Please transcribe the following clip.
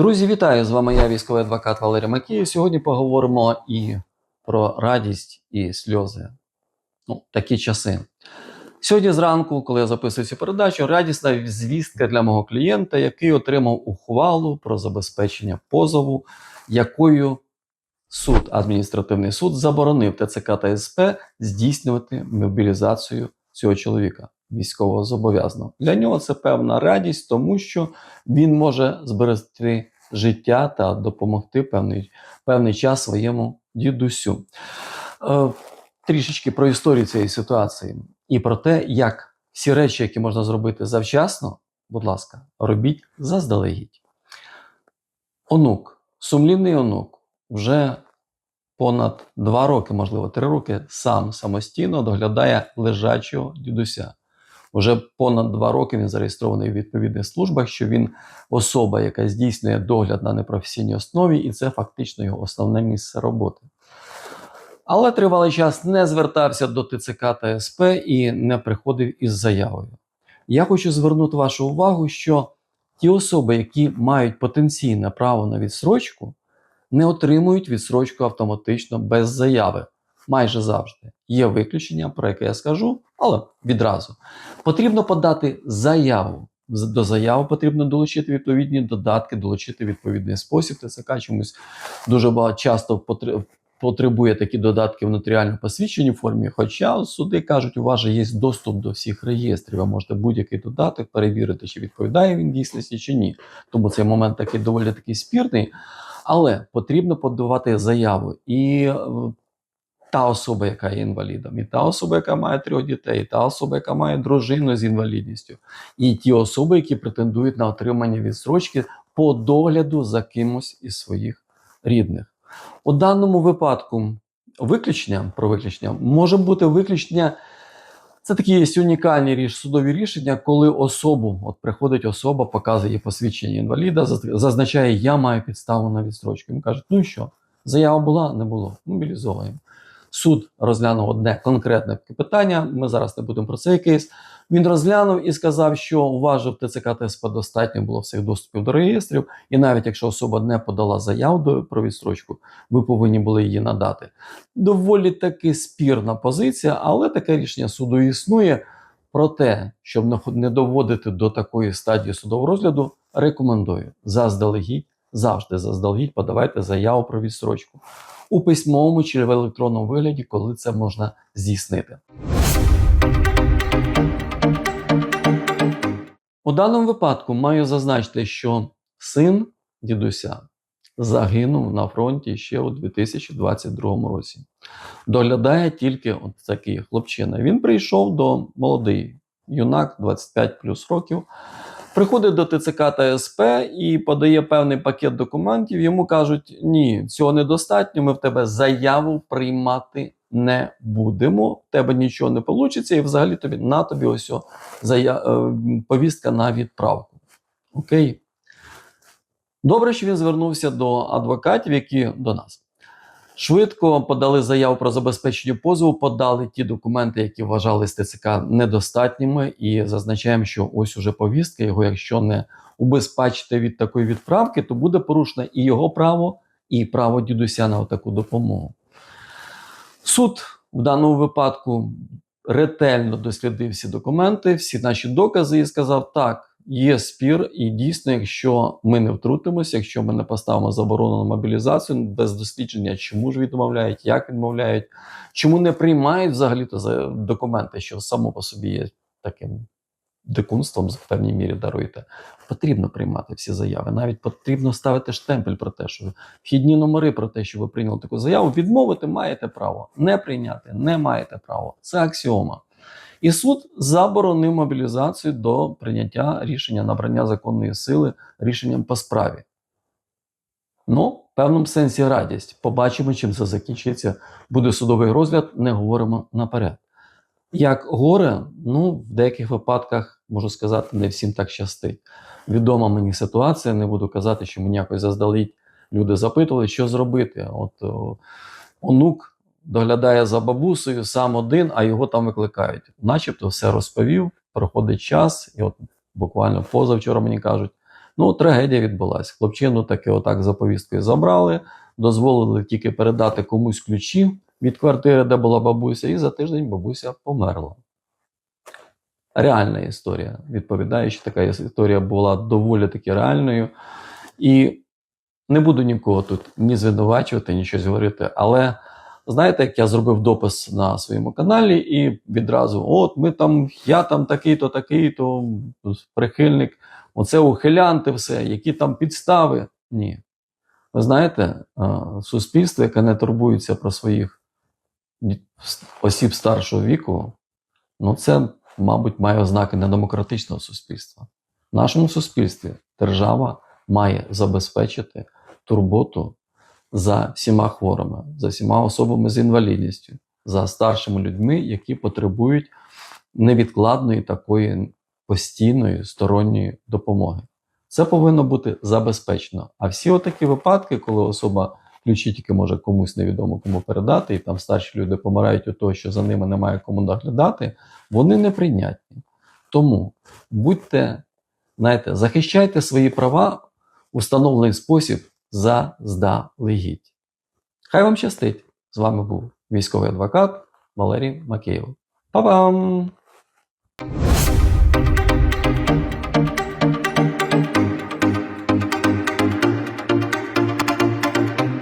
Друзі, вітаю! З вами я, військовий адвокат Валерій Макіїв. Сьогодні поговоримо і про радість і сльози. Ну, такі часи. Сьогодні зранку, коли я записую цю передачу, радісна звістка для мого клієнта, який отримав ухвалу про забезпечення позову, якою суд, адміністративний суд, заборонив ТЦК та СП здійснювати мобілізацію цього чоловіка, військового зобов'язаного. Для нього це певна радість, тому що він може зберегти життя та допомогти певний, певний час своєму дідусю. Е, трішечки про історію цієї ситуації і про те, як всі речі, які можна зробити завчасно, будь ласка, робіть заздалегідь. Онук, сумлінний онук, вже понад два роки, можливо, три роки, сам самостійно доглядає лежачого дідуся. Уже понад два роки він зареєстрований у відповідних службах, що він особа, яка здійснює догляд на непрофесійній основі, і це фактично його основне місце роботи. Але тривалий час не звертався до ТЦК та СП і не приходив із заявою. Я хочу звернути вашу увагу, що ті особи, які мають потенційне право на відсрочку, не отримують відсрочку автоматично без заяви. Майже завжди. Є виключення, про яке я скажу, але відразу. Потрібно подати заяву. До заяви потрібно долучити відповідні додатки, долучити відповідний спосіб. ТЦК чомусь дуже багато часто потребує такі додатки в нотаріально посвідченій формі. Хоча суди кажуть, у вас же є доступ до всіх реєстрів. Ви можете будь-який додаток перевірити, чи відповідає він дійсності, чи ні. Тому цей момент такий доволі такий спірний. Але потрібно подавати заяву. І е, та особа, яка є інвалідом, і та особа, яка має трьох дітей, і та особа, яка має дружину з інвалідністю, і ті особи, які претендують на отримання відсрочки по догляду за кимось із своїх рідних. У даному випадку виключення про виключення може бути виключення. Це такі є унікальні ріш, судові рішення, коли особу, от приходить особа, показує посвідчення інваліда, зазначає, я маю підставу на відстрочку. Йому кажуть, ну і що? Заява була, не було. Мобілізовуємо. Суд розглянув одне конкретне питання. Ми зараз не будемо про цей кейс. Він розглянув і сказав, що у вас ТЦК та СП достатньо було всіх доступів до реєстрів, і навіть якщо особа не подала заяву про відстрочку, ви повинні були її надати. Доволі таки спірна позиція, але таке рішення суду існує. Проте, щоб не доводити до такої стадії судового розгляду, рекомендую заздалегідь, завжди заздалегідь подавайте заяву про відстрочку у письмовому чи в електронному вигляді, коли це можна здійснити. У даному випадку маю зазначити, що син дідуся загинув на фронті ще у 2022 році. Доглядає тільки от такий хлопчина. Він прийшов до молодий юнак 25 плюс років. Приходить до ТЦК та СП і подає певний пакет документів. Йому кажуть: ні, цього недостатньо. Ми в тебе заяву приймати не будемо. В тебе нічого не вийде, і взагалі тобі на тобі ось зая... е, повістка на відправку. Окей. Добре, що він звернувся до адвокатів, які до нас. Швидко подали заяву про забезпечення позову, подали ті документи, які вважались ТЦК недостатніми, і зазначаємо, що ось уже повістка. Його, якщо не убезпечити від такої відправки, то буде порушено і його право, і право дідуся на таку допомогу. Суд в даному випадку ретельно дослідив всі документи, всі наші докази, і сказав: так, є спір, і дійсно, якщо ми не втрутимося, якщо ми не поставимо заборону на мобілізацію без дослідження, чому ж відмовляють, як відмовляють, чому не приймають взагалі-то за документи, що само по собі є таким дикунством в певній мірі даруєте. Потрібно приймати всі заяви. Навіть потрібно ставити штемпель про те, що вхідні номери про те, що ви прийняли таку заяву. Відмовити маєте право, не прийняти не маєте права. Це аксіома. І суд заборонив мобілізацію до прийняття рішення набрання законної сили рішенням по справі. Ну, в певному сенсі радість. Побачимо, чим це закінчиться. Буде судовий розгляд, не говоримо наперед. Як горе, ну, в деяких випадках, можу сказати, не всім так щастить. Відома мені ситуація, не буду казати, що мені якось заздалегідь люди запитували, що зробити. От о, онук доглядає за бабусею сам один, а його там викликають. Начебто все розповів, проходить час, і от буквально позавчора мені кажуть, Ну, трагедія відбулася. Хлопчину таки отак за повісткою забрали, дозволили тільки передати комусь ключі від квартири, де була бабуся, і за тиждень бабуся померла. Реальна історія. Відповідаю, що така історія була доволі таки реальною. І не буду нікого тут ні звинувачувати, ні щось говорити. Але знаєте, як я зробив допис на своєму каналі, і відразу: от ми там, я там такий-то, такий-то прихильник, оце ухилянти, все, які там підстави. Ні. Ви знаєте, суспільство, яке не турбується про своїх осіб старшого віку, ну це, мабуть, має ознаки недемократичного суспільства. В нашому суспільстві держава має забезпечити турботу за всіма хворими, за всіма особами з інвалідністю, за старшими людьми, які потребують невідкладної такої постійної сторонньої допомоги. Це повинно бути забезпечено. А всі отакі випадки, коли особа ключі тільки може комусь невідомо кому передати, і там старші люди помирають у того, що за ними немає кому доглядати, вони неприйнятні. Тому будьте, знаєте, захищайте свої права у встановлений спосіб заздалегідь. Хай вам щастить! З вами був військовий адвокат Валерій Макеєв. Па-бам!